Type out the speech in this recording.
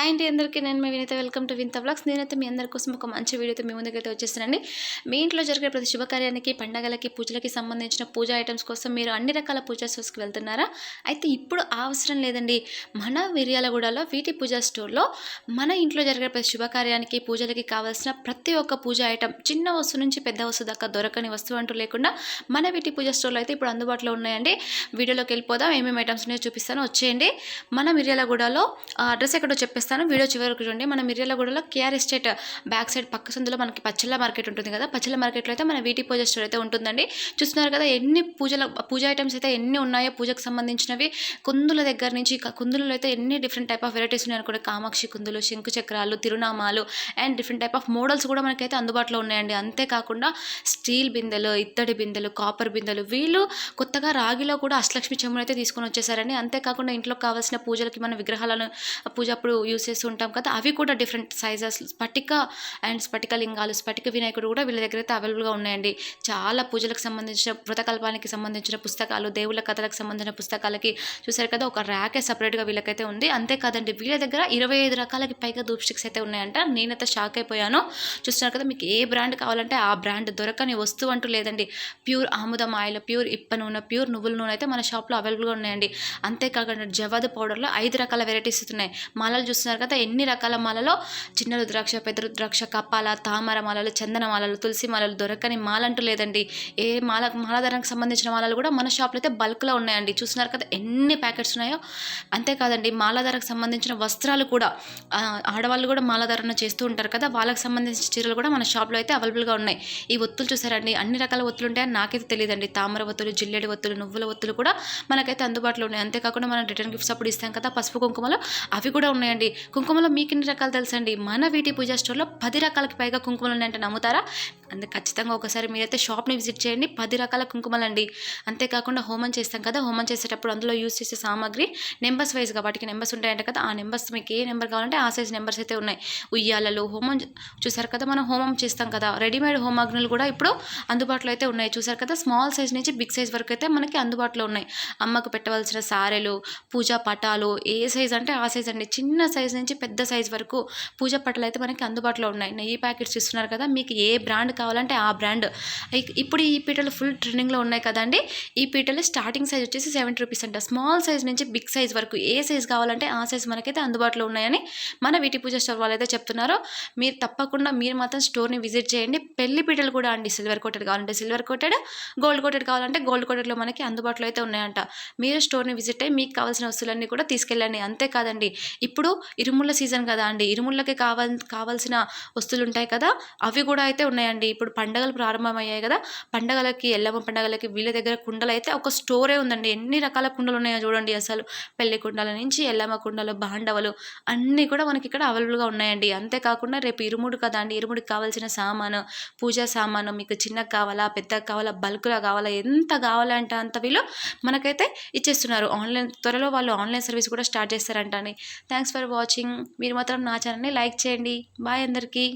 Hi అండి అందరికీ. నేను మీ Vineetha. Welcome to Vintha blogs నేనైతే మీ అందరి కోసం ఒక మంచి వీడియోతో మీ ముందుకైతే వచ్చేసానండి మీ ఇంట్లో జరిగే ప్రతి శుభకార్యానికి పండగలకి పూజలకి సంబంధించిన పూజా ఐటమ్స్ కోసం మీరు అన్ని రకాల పూజా స్టోర్స్కి వెళ్తున్నారా? అయితే ఇప్పుడు అవసరం లేదండి. మన మిర్యాలగూడలో వీటి పూజా స్టోర్లో మన ఇంట్లో జరిగే ప్రతి శుభకార్యానికి పూజలకి కావాల్సిన ప్రతి ఒక్క పూజ ఐటమ్ చిన్న వస్తువు నుంచి పెద్ద వస్తువు దాకా దొరకని వస్తువు అంటూ లేకుండా మన వీటి పూజా స్టోర్లో అయితే ఇప్పుడు అందుబాటులో ఉన్నాయండి. వీడియోలోకి వెళ్ళిపోదాం. ఏమేమి ఐటమ్స్ ఉన్నాయో చూపిస్తాను. వచ్చేయండి. మన మిర్యాలగూడలో అడ్రస్ ఎక్కడో చెప్పేస్తాను. వీడియో చివరికి చూడండి. మన మిర్యాలగూడలో కేఆర్ ఎస్టేట్ బ్యాక్ సైడ్ పక్క సందులో మనకి పచ్చళ్ళ మార్కెట్ ఉంటుంది కదా. పచ్చళ్ళ మార్కెట్లో అయితే మన వీటి పూజ స్టోర్ అయితే ఉంటుందండి. చూస్తున్నారు కదా ఎన్ని పూజల పూజ ఐటమ్స్ అయితే ఎన్ని ఉన్నాయో పూజకు సంబంధించినవి. కుందుల దగ్గర నుంచి కుందులలో అయితే ఎన్ని డిఫరెంట్ టైప్ ఆఫ్ వెరైటీస్ ఉన్నాయి అనుకోండి. కామాక్షి కుందులు శంకు చక్రాలు తిరునామాలు and different type of models కూడా మనకైతే అందుబాటులో ఉన్నాయండి. అంతేకాకుండా స్టీల్ బిందెలు ఇత్తడి బిందెలు కాపర్ బిందెలు వీళ్ళు కొత్తగా రాగిలో కూడా అష్టలక్ష్మి చెమ్ములు అయితే తీసుకొని వచ్చేసారండి. అంతేకాకుండా ఇంట్లో కావాల్సిన పూజలకి మన విగ్రహాలను పూజ అప్పుడు యూస్ చేస్తూ ఉంటాం కదా అవి కూడా డిఫరెంట్ సైజెస్ స్ఫటిక అండ్ స్ఫటిక లింగాలు స్ఫటిక వినాయకుడు కూడా వీళ్ళ దగ్గర అయితే అవైలబుల్గా ఉన్నాయండి. చాలా పూజలకు సంబంధించిన వ్రతకల్పానికి సంబంధించిన పుస్తకాలు దేవుళ్ళ కథలకు సంబంధించిన పుస్తకాలకి చూసారు కదా ఒక ర్యాకే సపరేట్గా వీళ్ళకైతే ఉంది. అంతేకాదండి వీళ్ళ దగ్గర ఇరవై ఐదు రకాలకి పైగా ధూప్ స్టిక్స్ అయితే ఉన్నాయంట. నేనైతే షాక్ అయిపోయాను. చూస్తున్నారు కదా మీకు ఏ బ్రాండ్ కావాలంటే ఆ బ్రాండ్ దొరకని వస్తువు అంటూ లేదండి. ప్యూర్ ఆముదం ఆయిల్ ప్యూర్ ఇప్ప నూనె ప్యూర్ నువ్వుల నూనె అయితే మన షాప్లో అవైలబుల్గా ఉన్నాయండి. అంతేకాకుండా జవాదు పౌడర్లో ఐదు రకాల వెరైటీస్ ఉన్నాయి. మాలలు చూస్తున్నారు కదా ఎన్ని రకాల మాలలో చిన్న రుద్రాక్ష పెద్ద రుద్రాక్ష కప్పాల తామర మాలలు చందన మాలలు తులసి మాలలు దొరకని మాల అంటూ లేదండి. ఏ మాల మాలాధారానికి సంబంధించిన మాలలు కూడా మన షాప్లో అయితే బల్క్లో ఉన్నాయండి. చూస్తున్నారు కదా ఎన్ని ప్యాకెట్స్ ఉన్నాయో. అంతేకాదండి మాలాధారకు సంబంధించిన వస్త్రాలు కూడా ఆడవాళ్ళు కూడా మాలధారణ చేస్తూ ఉంటారు కదా వాళ్ళకి సంబంధించిన చీరలు కూడా మన షాప్లో అయితే అవైలబుల్గా ఉన్నాయి. ఈ ఒత్తులు చూసారండి అన్ని రకాల ఒత్తులు ఉంటాయని నాకైతే తెలియదండి. తామర ఒత్తులు జిల్లెడి ఒత్తులు నువ్వుల ఒత్తులు కూడా మనకైతే అందుబాటులో ఉన్నాయి. అంతేకాకుండా మనం రిటర్న్ గిఫ్ట్స్ అప్పుడు ఇస్తాం కదా పసుపు కుంకుమలో అవి కూడా ఉన్నాయండి. కుంకుమలో మీకు ఎన్ని రకాలు తెలుసండి? మన వీటి పూజా స్టోర్లో పది రకాలకి పైగా కుంకుమలు ఉన్నాయంటే నమ్ముతారా? అందుకే ఖచ్చితంగా ఒకసారి మీరైతే షాప్ని విజిట్ చేయండి. పది రకాల కుంకుమలు అండి అంతేకాకుండా హోమం చేస్తాం కదా హోమం చేసేటప్పుడు అందులో యూస్ చేసే సామాగ్రి నెంబర్స్ వైజ్గా వాటికి నెంబర్స్ ఉంటాయంట కదా ఆ నెంబర్స్ మీకు ఏ నెంబర్ కావాలంటే ఆ సైజ్ నెంబర్స్ అయితే ఉన్నాయి. ఉయ్యాలలో హోమం చూసారు కదా మనం హోమం చేస్తాం కదా రెడీమేడ్ హోమాగ్నులు కూడా ఇప్పుడు అందుబాటులో అయితే ఉన్నాయి. చూసారు కదా స్మాల్ సైజ్ నుంచి బిగ్ సైజ్ వరకు అయితే మనకి అందుబాటులో ఉన్నాయి. అమ్మకు పెట్టవలసిన సారెలు పూజా పటాలు ఏ సైజ్ అంటే ఆ సైజ్ అండి. చిన్న సైజ్ నుంచి పెద్ద సైజ్ వరకు పూజా పటాలు అయితే మనకి అందుబాటులో ఉన్నాయి. నెయ్యి ప్యాకెట్స్ ఇస్తున్నారు కదా మీకు ఏ బ్రాండ్ కావాలంటే ఆ బ్రాండ్. ఇప్పుడు ఈ పీటలు ఫుల్ ట్రెండింగ్లో ఉన్నాయి కదండి. ఈ పీటలు స్టార్టింగ్ సైజ్ వచ్చేసి సెవెంటీ రూపీస్ అంట. స్మాల్ సైజ్ నుంచి బిగ్ సైజ్ వరకు ఏ సైజ్ కావాలంటే ఆ సైజ్ మనకైతే అందుబాటులో ఉన్నాయని మన వీటి పూజ స్టోర్ వాళ్ళు అయితే చెప్తున్నారు. మీరు తప్పకుండా మీరు మాత్రం స్టోర్ని విజిట్ చేయండి. పెళ్ళి పీటలు కూడా అండి సిల్వర్ కోటెడ్ కావాలంటే సిల్వర్ కోటెడ్ గోల్డ్ కోటెడ్ కావాలంటే గోల్డ్ కోటెడ్లో మనకి అందుబాటులో అయితే ఉన్నాయంట. మీరు స్టోర్ని విజిట్ అయ్యి మీకు కావాల్సిన వస్తువులన్నీ కూడా తీసుకెళ్ళండి. అంతేకాదండి ఇప్పుడు ఇరుముళ్ళ సీజన్ కదా అండి. ఇరుముళ్ళకి కావాల్ కావాల్సిన వస్తువులు ఉంటాయి కదా అవి కూడా అయితే ఉన్నాయండి. ఇప్పుడు పండగలు ప్రారంభమయ్యాయి కదా పండగలకి ఎల్లమ్మ పండగలకి వీళ్ళ దగ్గర కుండలు అయితే ఒక స్టోరే ఉందండి. ఎన్ని రకాల కుండలు ఉన్నాయో చూడండి అసలు. పెళ్ళి కుండల నుంచి ఎల్లమ్మ కుండలు బాండవలు అన్నీ కూడా మనకి ఇక్కడ అవైలబుల్గా ఉన్నాయండి. అంతేకాకుండా రేపు ఇరుముడు కదా అండి. ఇరుముడికి కావాల్సిన సామాను పూజా సామాను మీకు చిన్నగా కావాలా పెద్దగా కావాలా బల్క్లో కావాలా ఎంత కావాలంటే అంత వీళ్ళు మనకైతే ఇచ్చేస్తున్నారు. ఆన్లైన్ త్వరలో వాళ్ళు ఆన్లైన్ సర్వీస్ కూడా స్టార్ట్ చేస్తారంట అని థ్యాంక్స్ ఫర్ వాచింగ్. మీరు మాత్రం నా ఛానల్ని లైక్ చేయండి. బాయ్ అందరికీ.